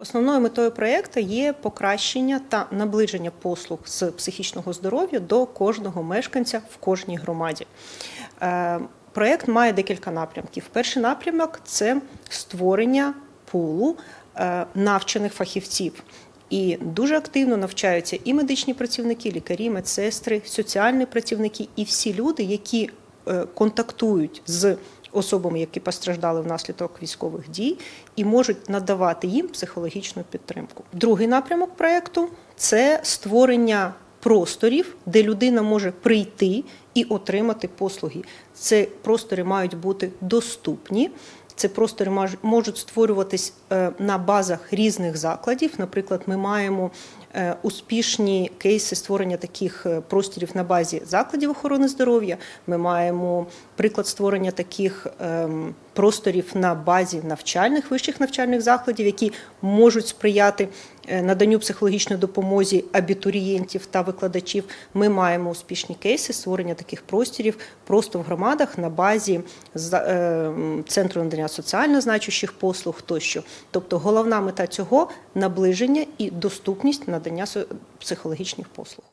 Основною метою проєкту є покращення та наближення послуг з психічного здоров'я до кожного мешканця в кожній громаді. Е, Проєкт має декілька напрямків. Перший напрямок це створення пулу е, навчених фахівців. І дуже активно навчаються і медичні працівники, лікарі, медсестри, соціальні працівники, і всі люди, які е, контактують з особами, які постраждали внаслідок військових дій, і можуть надавати їм психологічну підтримку. Другий напрямок проєкту це створення просторів, де людина може прийти і отримати послуги. Це простори мають бути доступні. Це простори маж- можуть створюватись е, на базах різних закладів. Наприклад, ми маємо е, успішні кейси створення таких е, просторів на базі закладів охорони здоров'я. Ми маємо приклад створення таких ем, просторів на базі навчальних вищих навчальних закладів, які можуть сприяти е, наданню психологічної допомоги абітурієнтів та викладачів. Ми маємо успішні кейси створення таких просторів просто в громадах на базі е, центру надання соціально значущих послуг тощо. Тобто головна мета цього наближення і доступність надання психологічних послуг.